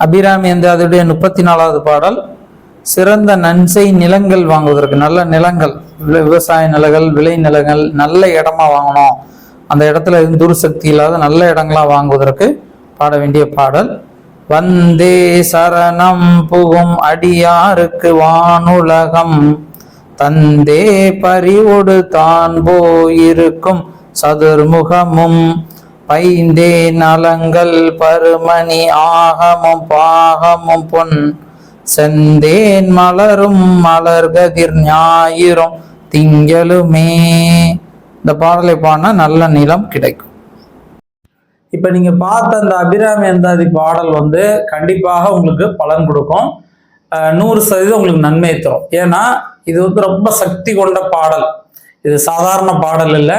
அபிராமி என்ற அதோடைய முப்பத்தி நாலாவது பாடல் சிறந்த நன்சை நிலங்கள் வாங்குவதற்கு நல்ல நிலங்கள் வி- விவசாய நிலங்கள் விளை நிலங்கள் நல்ல இடமா வாங்கணும். அந்த இடத்துல எதுவும் துர்சக்தி இல்லாத நல்ல இடங்களா வாங்குவதற்கு பாட வேண்டிய பாடல். வந்தே சரணம் புகும் அடியாருக்கு வானுலகம் தந்தே பறிவொடு தான் போயிருக்கும் சதுர்முகமும் பைந்தே நலங்கள் பருமணி ஆகமும் பாகமும் பொன். செந்தேன் மலரும் மலர்கதிர் ஞாயிறும் திங்களுமே. இந்த பாடலை பாடினா நல்ல நிலம் கிடைக்கும். இப்ப நீங்க பார்த்த அந்த அபிராமி அந்தாதி பாடல் வந்து கண்டிப்பாக உங்களுக்கு பலன் கொடுக்கும். நூறு சதவீதம் உங்களுக்கு நன்மையை தரும். ஏன்னா இது வந்து ரொம்ப சக்தி கொண்ட பாடல். இது சாதாரண பாடல் இல்லை.